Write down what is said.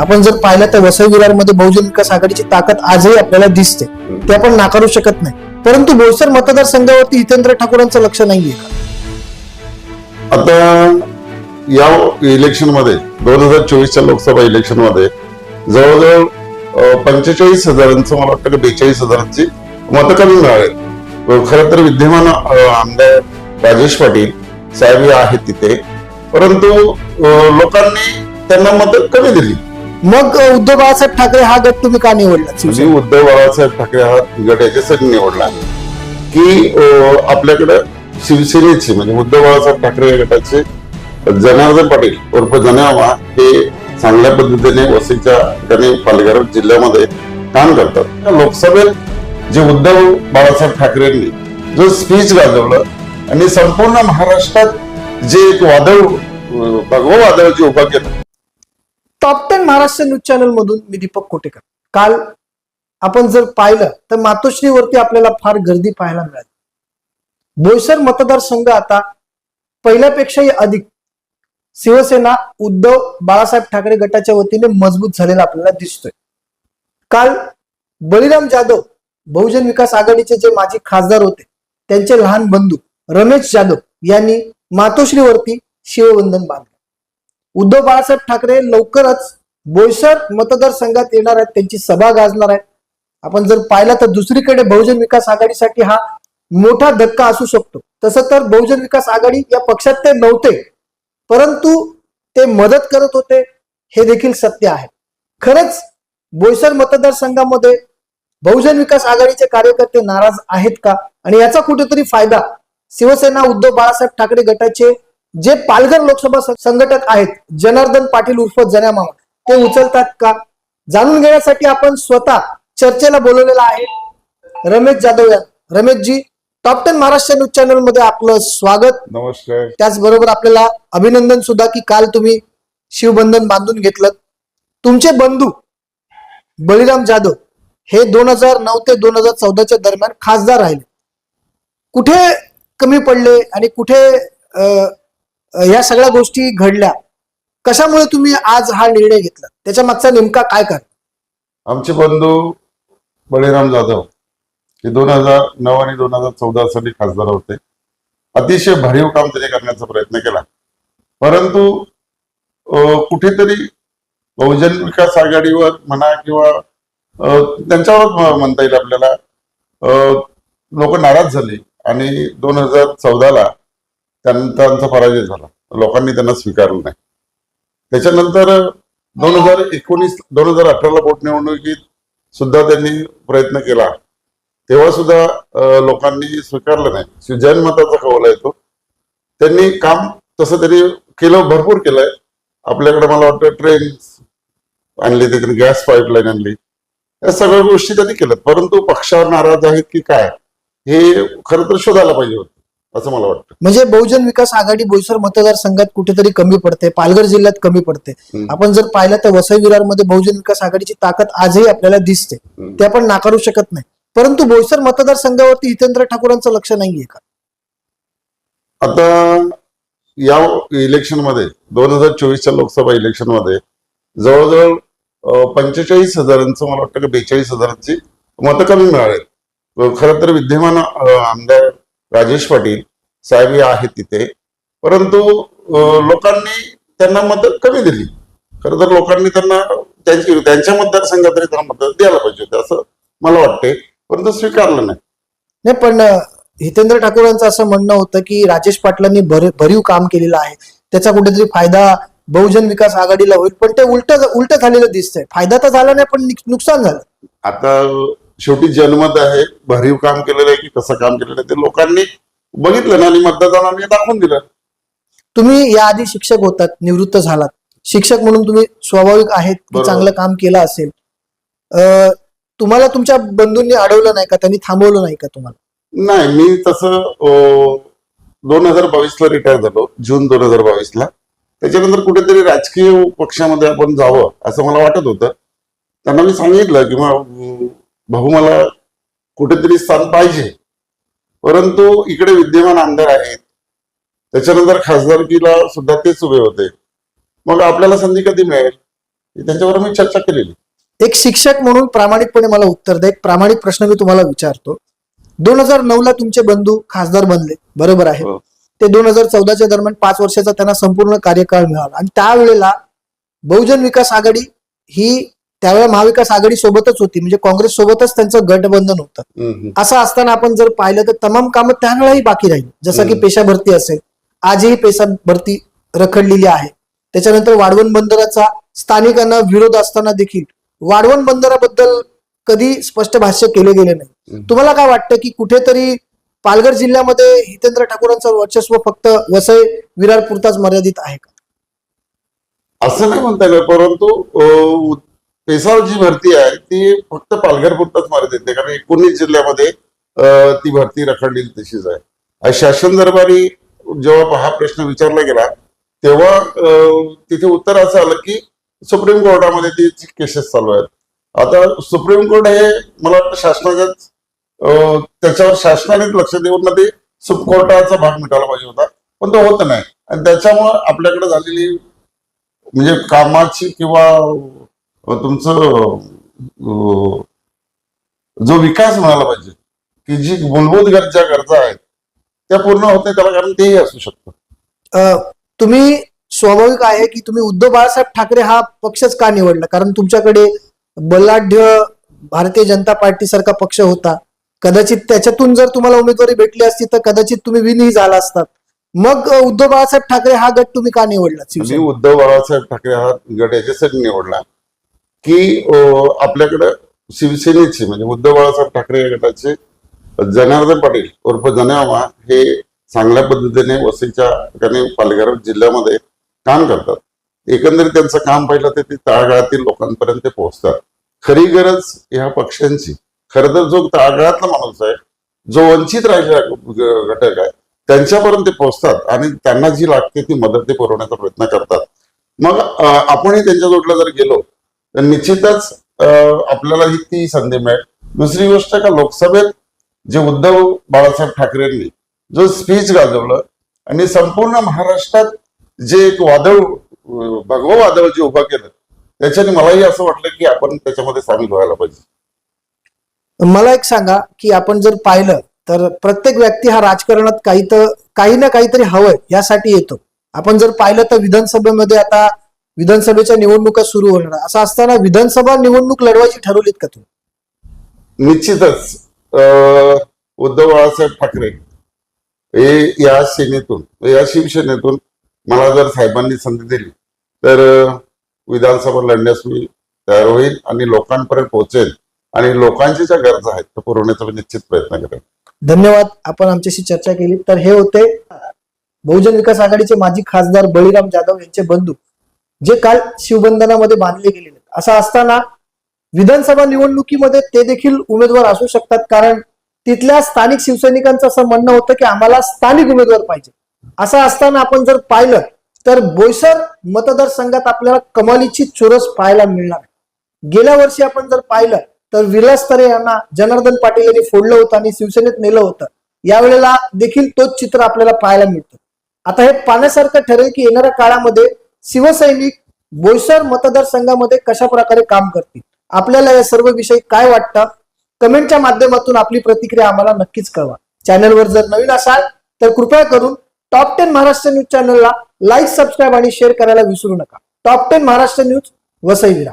आपण जर पाहिलं तर वसई विरारमध्ये बहुजन विकास आघाडीची ताकद आजही आपल्याला दिसते. ते आपण नाकारू शकत नाही. परंतु बोईसर मतदारसंघावरती हितेंद्र ठाकूरांचं लक्ष नाहीये आता या इलेक्शनमध्ये दोन हजार चोवीसच्या लोकसभा इलेक्शनमध्ये जवळजवळ पंचेचाळीस हजारांचं मला वाटतं की बेचाळीस हजारांची मतं कमी मिळाले. खरं तर विद्यमान आमदार राजेश पाटील साहेब आहेत तिथे. परंतु लोकांनी त्यांना मतं कमी दिली. मग उद्धव बाळासाहेब ठाकरे हा गट तुम्ही का निवडला? म्हणजे उद्धव बाळासाहेब ठाकरे हा गट याच्यासाठी निवडला. की आपल्याकडे शिवसेनेचे म्हणजे उद्धव बाळासाहेब ठाकरे या गटाचे जनार्दन पाटील उर्फ जनावा हे चांगल्या पद्धतीने वसईच्या ठिकाणी पालघर जिल्ह्यामध्ये काम करतात. त्या लोकसभेत जे उद्धव बाळासाहेब ठाकरेंनी जो स्पीच गाजवलं आणि संपूर्ण महाराष्ट्रात जे एक वादळ अं, भगवं वादळ जे केलं टॉप महाराष्ट्र न्यूज चॅनल मधून मी दीपक कोटेकर. काल आपण जर पाहिलं तर मातोश्रीवरती आपल्याला फार गर्दी पाहायला मिळाली. बोईसर मतदारसंघ आता पहिल्यापेक्षाही अधिक शिवसेना उद्धव बाळासाहेब ठाकरे गटाच्या वतीने मजबूत झालेला आपल्याला दिसतोय. काल बळीराम जाधव बहुजन विकास आघाडीचे जे माजी खासदार होते त्यांचे लहान बंधू रमेश जाधव यांनी मातोश्रीवरती शिवबंधन बांधले. उद्धव बाळासाहेब ठाकरे लवकरच बोईसर मतदारसंघात येणार आहेत त्यांची सभा गाजणार आहे आपण जर पाहिलं तर दुसरीकडे बहुजन विकास आघाडीसाठी हा मोठा धक्का असू शकतो. तसं तर बहुजन विकास आघाडी या पक्षात ते नव्हते परंतु ते मदत करत होते हे देखील सत्य आहे. खरंच बोईसर मतदारसंघामध्ये बहुजन विकास आघाडीचे कार्यकर्ते नाराज आहेत का? आणि याचा कुठेतरी फायदा शिवसेना उद्धव बाळासाहेब ठाकरे गटाचे जे पालघर लोकसभा संघटक आहेत जनार्दन पाटील उर्फ जन्यामामा ते उचलतात का? जाणून घेण्यासाठी आपण स्वतः चर्चेला बोलवलेला आहे रमेश जाधव या. Rameshji top ten Maharashtra news चॅनलमध्ये आपलं स्वागत. नमस्कार. त्याचबरोबर आपल्याला अभिनंदन सुद्धा की काल तुम्ही शिवबंधन बांधून घेतलं. तुमचे बंधू बळीराम जाधव हे दोन हजार नऊ ते दोन हजार चौदाच्या दरम्यान खासदार राहिले. कुठे कमी पडले आणि कुठे या सगळ्या गोष्टी घडल्या? कशामुळे तुम्ही आज हा निर्णय घेतला? त्याच्या मागचा नेमका काय कारण? आमचे बंधू बळीराम जाधव हे दोन हजार नऊ आणि दोन हजार चौदा साली खासदार होते. अतिशय भरीव काम त्याने करण्याचा प्रयत्न केला. परंतु कुठेतरी बहुजन विकास आघाडीवर म्हणा किंवा त्यांच्यावर म्हणता येईल आपल्याला. लोक नाराज झाले आणि दोन हजार चौदाला त्यांचा पराजय झाला. लोकांनी त्यांना स्वीकारलं नाही. त्याच्यानंतर दोन हजार एकोणीस दोन हजार अठराला पोटनिवडणुकीत सुद्धा त्यांनी प्रयत्न केला. तेव्हा सुद्धा लोकांनी स्वीकारलं नाही. शिव- जैनमताचा कौल आहे तो. त्यांनी काम तसं तरी केलं भरपूर केलंय. आपल्याकडे मला वाटतं ट्रेन आणली त्यांनी गॅस पाईपलाईन आणली. या सगळ्या गोष्टी त्यांनी केल्या परंतु पक्षावर नाराज आहेत की काय? हे खरं तर शोधायला पाहिजे होतं. असं मला वाटतं. म्हणजे बहुजन विकास आघाडी बोईसर मतदारसंघात कुठेतरी कमी पडते पालघर जिल्ह्यात कमी पडते. आपण जर पाहिलं तर वसई विरारमध्ये बहुजन विकास आघाडीची ताकद आजही आपल्याला दिसते. ते आपण नाकारू शकत नाही. परंतु बोईसर मतदारसंघावरती हितेंद्र ठाकूरांचं लक्ष नाहीये का? आता या इलेक्शनमध्ये दोन हजार चोवीसच्या लोकसभा इलेक्शनमध्ये जवळजवळ पंचेचाळीस हजारांचं मला वाटतं की बेचाळीस हजारांची मतं कमी मिळाले खरं तर विद्यमान आमदार राजेश पाटील साहेब हे आहेत तिथे. परंतु लोकांनी त्यांना मतं कमी दिली. खरं तर लोकांनी त्यांना त्यांची त्यांच्या मतदारसंघात तरी त्यांना मतं द्यायला पाहिजे होते असं मला वाटते परंतु स्वीकारलं नाही. नाही पण हितेंद्र ठाकूरांचं असं म्हणणं होतं की राजेश पाटलांनी भर भरीव काम केलेलं आहे. त्याचा कुठेतरी फायदा बहुजन विकास आघाडीला होईल पण ते उलट उलट झालेलं दिसतंय. फायदा तर झाला नाही पण नुक- नुकसान झालं. आता शेवटी जनमत आहे भरीव काम केलेलं आहे की कसं काम केलेलं आहे ते लोकांनी बघितलं ना आणि मतदारांनी दाखवून दिलं. तुम्ही याआधी शिक्षक होतात निवृत्त झालात. शिक्षक म्हणून तुम्ही स्वाभाविक आहेत. चांगलं काम केलं असेल. तुम्हाला तुमच्या बंधूंनी अडवलं नाही का? त्यांनी थांबवलं नाही का तुम्हाला? नाही मी तसं दोन हजार बावीसला रिटायर झालो जून दोन हजार बावीसला. त्याच्यानंतर कुठेतरी राजकीय पक्षामध्ये आपण जावं असं मला वाटत होतं. त्यांना मी सांगितलं की भाऊ मला कुठेतरी स्थान पाहिजे. परंतु इकडे विद्यमान आमदार आहेत. त्याच्यानंतर खासदारकीला सुद्धा तेच उभे होते. मग आपल्याला संधी कधी मिळेल? त्यांच्यावर मी चर्चा केलेली. एक शिक्षक म्हणून प्रामाणिकपणे मला उत्तर द्या. एक प्रामाणिक प्रश्न मी तुम्हाला विचारतो. दोन हजार नऊ ला तुमचे बंधू खासदार बनले. बरोबर आहे. हो. ते दोन हजार चौदाच्या दरम्यान पाच वर्षाचा त्यांना संपूर्ण कार्यकाळ मिळाला. आणि त्यावेळेला बहुजन विकास आघाडी ही त्यावेळेला महाविकास आघाडी सोबतच होती. म्हणजे काँग्रेस सोबतच त्यांचं गठबंधन होतं. असं असताना आपण जर पाहिलं तर तमाम कामं त्यावेळेलाही बाकी राहील. जसं की. पेशा भरती असेल. आजही पेशा भरती रखडलेली आहे. त्याच्यानंतर वाढवण बंदराचा स्थानिकांना विरोध असताना देखील वाढवण बंदराबद्दल कधी स्पष्ट भाष्य केले गेले नाही. तुम्हाला काय वाटतं की कुठेतरी पालघर जिल्ह्यामध्ये हितेंद्र ठाकूरांचं वर्चस्व फक्त वसई विरार पुरताच मर्यादित आहे का? असं नाही म्हणता येणार परंतु अं, जी भरती आहे ती फक्त पालघर पुरताच मारत येते कारण एकोणीस जिल्ह्यामध्ये ती भरती रखडलेली तशीच आहे. शासन दरबारी जेव्हा हा प्रश्न विचारला गेला तेव्हा तिथे उत्तर असं आलं की सुप्रीम कोर्टामध्ये ती केसेस चालू आहेत. आता सुप्रीम कोर्ट हे मला वाटतं शासनाच्याच त्याच्यावर शासनानेच लक्ष देऊन ना ते सुपकोर्टाचा भाग मिटायला पाहिजे होता पण तो होत नाही. आणि त्याच्यामुळं आपल्याकडे झालेली म्हणजे कामाची किंवा तुमचं जो विकास म्हणायला पाहिजे की जी मूलभूत गरजा गरजा आहेत त्या पूर्ण होत नाही त्याला कारण तेही असू शकतं. तुम्ही स्वाभाविक आहे की तुम्ही उद्धव बाळासाहेब ठाकरे हा पक्षच का निवडला? कारण तुमच्याकडे बलाढ्य भारतीय जनता पार्टी सारखा पक्ष होता. कदाचित त्याच्यातून जर तुम्हाला उमेदवारी भेटली असती तर कदाचित तुम्ही विनही झाला असतात मग उद्धव बाळासाहेब ठाकरे हा गट तुम्ही का निवडला? उद्धव बाळासाहेब ठाकरे हा गट याच्यासाठी निवडला. की आपल्याकडं शिवसेनेचे म्हणजे उद्धव बाळासाहेब ठाकरे या गटाचे जनार्दन पाटील उर्फ जनावा हे चांगल्या पद्धतीने वसईच्या ठिकाणी पालघर जिल्ह्यामध्ये काम करतात. एकंदरीत त्यांचं काम पाहिलं तर ते तळागाळातील लोकांपर्यंत ते पोहोचतात. खरी गरज ह्या पक्षांची. खरं तर जो तळागाळातला माणूस आहे जो वंचित राहिलेला घटक आहे त्यांच्यापर्यंत ते पोहोचतात आणि त्यांना जी लागते ती मदत ते पुरवण्याचा प्रयत्न करतात. मग आपणही त्यांच्या जोडला जर गेलो तर निश्चितच आपल्याला ही ती संधी मिळेल. दुसरी गोष्ट का लोकसभेत जे उद्धव बाळासाहेब ठाकरेंनी जो स्पीच गाजवलं आणि संपूर्ण महाराष्ट्रात जे एक वादळ भगव भगवं वादळ जे उभं केलं त्याच्याने मलाही असं वाटलं की आपण त्याच्यामध्ये सामील व्हायला पाहिजे. मला एक सांगा की आपण जर पाहिलं तर प्रत्येक व्यक्ती हा राजकारणात काही तर काही ना काहीतरी हवंय यासाठी येतो. आपण जर पाहिलं तर विधानसभेमध्ये आता विधानसभेच्या निवडणुका सुरू होणार. असं असताना विधानसभा निवडणूक लढवायची ठरवलीत का तुम्ही निश्चितच. उद्धव बाळासाहेब ठाकरे हे या सेनेतून या शिवसेनेतून मला जर साहेबांनी संधी दिली तर विधानसभा लढण्यास मी तयार होईल आणि लोकांपर्यंत पोहोचेल. आणि लोकांच्या ज्या गरजा आहेत त्या पुरवण्याचा मी निश्चित प्रयत्न करेन. धन्यवाद. आपण आमच्याशी चर्चा केली. तर हे होते बहुजन विकास आघाडीचे माजी खासदार बळीराम जाधव यांचे बंधू. जे काल शिवबंधनामध्ये बांधले गेलेले असं असताना विधानसभा निवडणुकीमध्ये ते देखील उमेदवार असू शकतात. कारण तिथल्या स्थानिक शिवसैनिकांचं असं म्हणणं होतं की आम्हाला स्थानिक उमेदवार पाहिजे. असं असताना आपण जर पाहिलं तर बोईसर मतदारसंघात आपल्याला कमालीची चुरस पाहायला मिळणार गेल्या वर्षी आपण जर पाहिलं तर विलास तरे यांना जनार्दन पाटील यांनी फोडलं होतं आणि शिवसेनेत नेलं होतं. यावेळेला देखील तोच चित्र आपल्याला पाहायला मिळतं. आता हे पाहण्यासारखं ठरेल की येणाऱ्या काळामध्ये शिवसैनिक बोईसर मतदारसंघामध्ये कशा प्रकारे काम करतील? आपल्याला या सर्व विषयी काय वाटतं? कमेंटच्या माध्यमातून आपली प्रतिक्रिया आम्हाला नक्कीच कळवा. चॅनलवर जर नवीन असाल तर कृपया करून टॉप टेन महाराष्ट्र न्यूज चॅनलला लाईक सबस्क्राईब आणि शेअर करायला विसरू नका. Top ten Maharashtra news Vasai